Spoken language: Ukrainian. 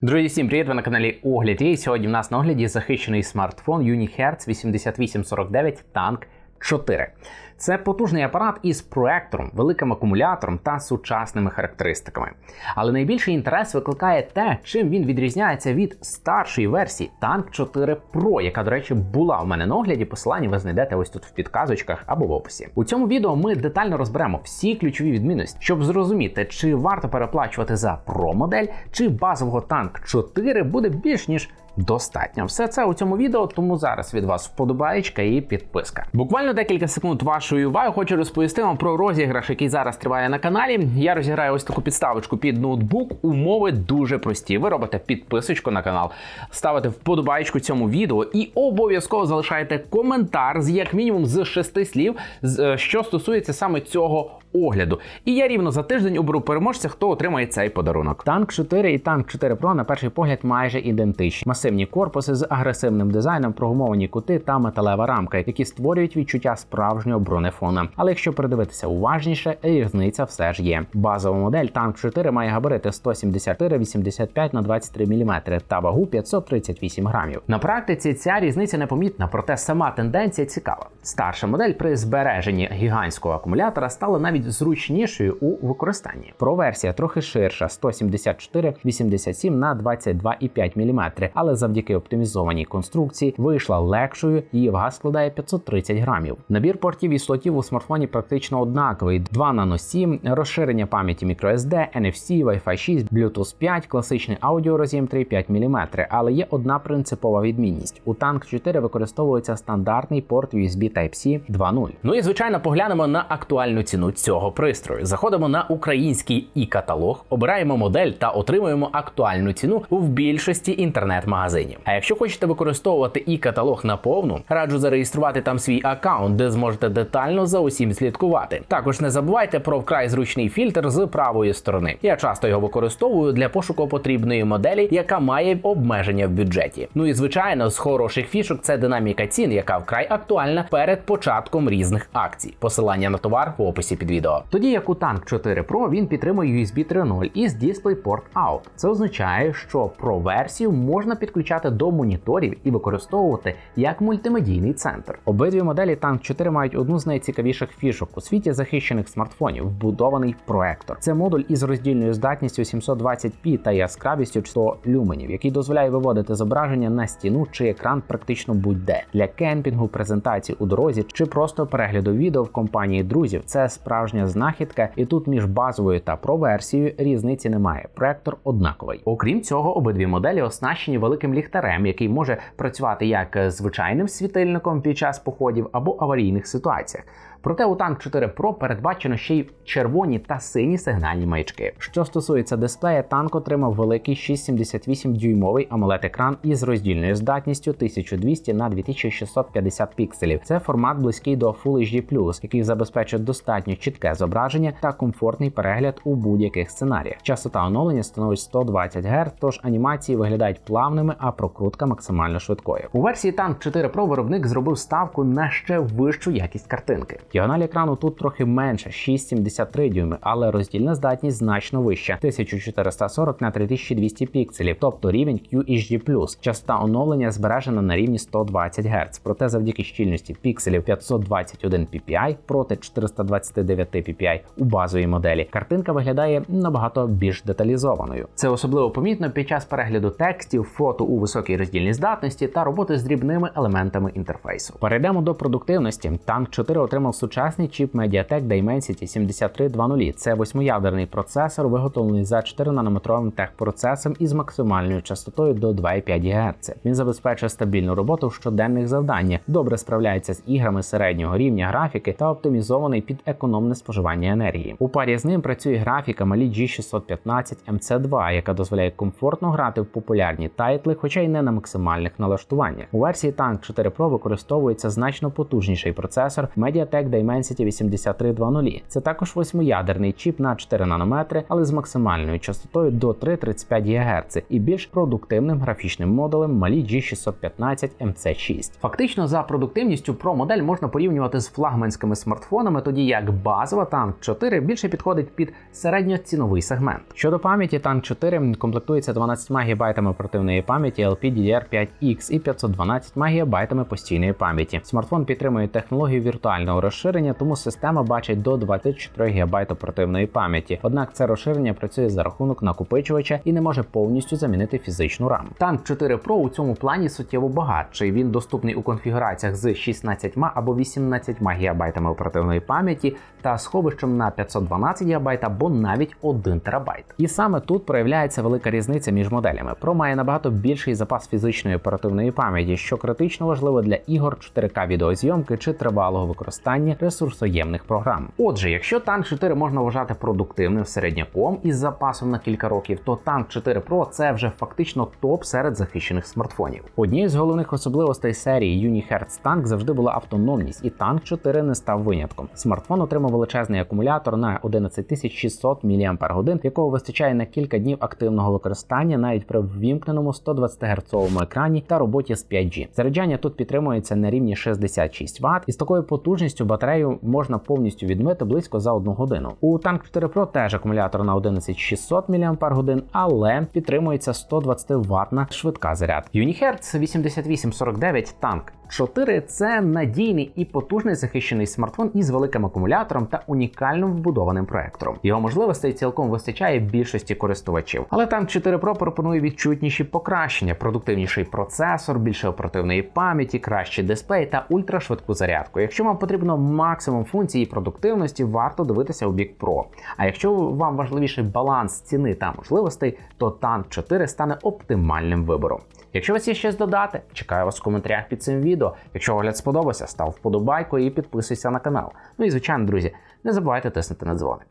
Друзі, всім привіт! Ви на каналі Огляд. І сьогодні в нас на огляді захищений смартфон Unihertz 8849 Tank 4. Це потужний апарат із проектором, великим акумулятором та сучасними характеристиками. Але найбільший інтерес викликає те, чим він відрізняється від старшої версії Tank 4 Pro, яка, до речі, була у мене на огляді. Посилання ви знайдете ось тут в підказочках або в описі. У цьому відео ми детально розберемо всі ключові відмінності, щоб зрозуміти, чи варто переплачувати за Pro модель, чи базового Tank 4 буде більш ніж достатньо. Все це у цьому відео, тому зараз від вас вподобаєчка і підписка. Буквально декілька секунд вашої уваги хочу розповісти вам про розіграш, який зараз триває на каналі. Я розіграю ось таку підставочку під ноутбук. Умови дуже прості. Ви робите підписочку на канал, ставите вподобайку цьому відео і обов'язково залишаєте коментар з як мінімум з шести слів, е, що стосується саме цього огляду. І я рівно за тиждень оберу переможця, хто отримає цей подарунок. Танк 4 і танк 4 Pro на перший погляд майже ідентичні. Масивні корпуси з агресивним дизайном, прогумовані кути та металева рамка, які створюють відчуття справжнього бронефона. Але якщо придивитися уважніше, різниця все ж є. Базова модель танк 4 має габарити 174-85 на 23 мм та вагу 538 грамів. На практиці ця різниця непомітна, проте сама тенденція цікава. Старша модель при збереженні гігантського акумулятора стала навіть зручнішою у використанні. Про версія трохи ширша 174-87 на 22,5 мм, але завдяки оптимізованій конструкції вийшла легшою. Її вага складає 530 грамів. Набір портів і слотів у смартфоні практично однаковий: 2 нано 7, розширення пам'яті microSD, NFC, Wi-Fi 6, Bluetooth 5, класичний аудіороз'єм 3,5 мм. Але є одна принципова відмінність: у Tank 4 використовується стандартний порт USB Type-C 2.0. Ну і звичайно, поглянемо на актуальну ціну цього пристрою. Заходимо на український і каталог, обираємо модель та отримуємо актуальну ціну в більшості інтернет-магазинів. А якщо хочете використовувати і каталог наповну, раджу зареєструвати там свій аккаунт, де зможете детально за усім слідкувати. Також не забувайте про вкрай зручний фільтр з правої сторони. Я часто його використовую для пошуку потрібної моделі, яка має обмеження в бюджеті. Ну і звичайно, з хороших фішок це динаміка цін, яка вкрай актуальна перед початком різних акцій. Посилання на товар в описі під відео. Тоді як у Tank 4 Pro він підтримує USB 3.0 із DisplayPort Out. Це означає, що Pro версію можна підключати до моніторів і використовувати як мультимедійний центр. Обидві моделі Tank 4 мають одну з найцікавіших фішок у світі захищених смартфонів вбудований проектор. Це модуль із роздільною здатністю 720p та яскравістю 100 люменів, який дозволяє виводити зображення на стіну чи екран практично будь-де для кемпінгу, презентації у дорозі чи просто перегляду відео в компанії друзів. Це справжня знахідка, і тут між базовою та про версією різниці немає. Проектор однаковий. Окрім цього, обидві моделі оснащені великим ліхтарем, який може працювати як звичайним світильником під час походів або аварійних ситуаціях. Проте у Tank 4 Pro передбачено ще й червоні та сині сигнальні маячки. Що стосується дисплея, танк отримав великий 678 дюймовий amoled екран із роздільною здатністю 1200 на 2650 пікселів. Це формат близький до Full HD+, який забезпечує достатньо чітке зображення та комфортний перегляд у будь-яких сценаріях. Частота оновлення становить 120 Гц, тож анімації виглядають плавними, а прокрутка максимально швидкою. У версії Tank 4 Pro виробник зробив ставку на ще вищу якість картинки. Діагональ екрану тут трохи менше 6,73 дюйми, але роздільна здатність значно вища 1440 на 3200 пікселів, тобто рівень QHD+. Частота оновлення збережена на рівні 120 Гц, проте завдяки щільності пікселів 521 ppi проти 429 ppi у базовій моделі. Картинка виглядає набагато більш деталізованою. Це особливо помітно під час перегляду текстів, фото у високій роздільній здатності та роботи з дрібними елементами інтерфейсу. Перейдемо до продуктивності. Tank 4 отримав сучасний чіп MediaTek Dimensity 7320. Це восьмиядерний процесор, виготовлений за 4-нанометровим техпроцесом із максимальною частотою до 2,5 ГГц. Він забезпечує стабільну роботу в щоденних завданнях, добре справляється з іграми середнього рівня графіки та оптимізований під економне споживання енергії. У парі з ним працює графіка Mali G615 MC2, яка дозволяє комфортно грати в популярні тайтли, хоча й не на максимальних налаштуваннях. У версії Tank 4 Pro використовується значно потужніший процесор MediaTek Dimensity 8320. Це також восьмиядерний чіп на 4 нанометри, але з максимальною частотою до 3,35 ГГц і більш продуктивним графічним модулем Mali G615 MC6. Фактично, за продуктивністю Pro модель можна порівнювати з флагманськими смартфонами, тоді як базова Tank 4 більше підходить під середньоціновий сегмент. Щодо пам'яті, Tank 4 комплектується 12 ГБ оперативної пам'яті LPDDR5X і 512 МБ постійної пам'яті. Смартфон підтримує технологію віртуального розширення, тому система бачить до 24 ГБ оперативної пам'яті. Однак це розширення працює за рахунок накопичувача і не може повністю замінити фізичну раму. Tank 4 Pro у цьому плані суттєво багатший. Він доступний у конфігураціях з 16 або 18 ГБ оперативної пам'яті та сховищем на 512 ГБ або навіть 1 ТБ. І саме тут проявляється велика різниця між моделями. Pro має набагато більший запас фізичної оперативної пам'яті, що критично важливо для ігор 4К відеозйомки чи тривалого використання ресурсоємних програм. Отже, якщо Tank 4 можна вважати продуктивним середняком із запасом на кілька років, то Tank 4 Pro це вже фактично топ серед захищених смартфонів. Однією з головних особливостей серії Unihertz Tank завжди була автономність, і Tank 4 не став винятком. Смартфон отримав величезний акумулятор на 11600 мАч, якого вистачає на кілька днів активного використання навіть при ввімкненому 120 Гц екрані та роботі з 5G. Заряджання тут підтримується на рівні 66 Вт, і з такою потужністю батарею можна повністю відмити близько за одну годину. У Tank 4 Pro теж акумулятор на 11600 мАч, але підтримується 120 ватна швидка зарядка. Unihertz 8849 Tank 4 це надійний і потужний захищений смартфон із великим акумулятором та унікальним вбудованим проектором. Його можливостей цілком вистачає більшості користувачів. Але Tank 4 Pro пропонує відчутніші покращення, продуктивніший процесор, більше оперативної пам'яті, кращий дисплей та ультрашвидку зарядку. Якщо вам потрібно максимум функцій і продуктивності, варто дивитися у бік Pro. А якщо вам важливіший баланс ціни та можливостей, то Tank 4 стане оптимальним вибором. Якщо у вас є щось додати, чекаю вас в коментарях під цим відео. Якщо огляд сподобався, став вподобайку і підписуйся на канал. Ну і звичайно, друзі, не забувайте тиснути на дзвоник.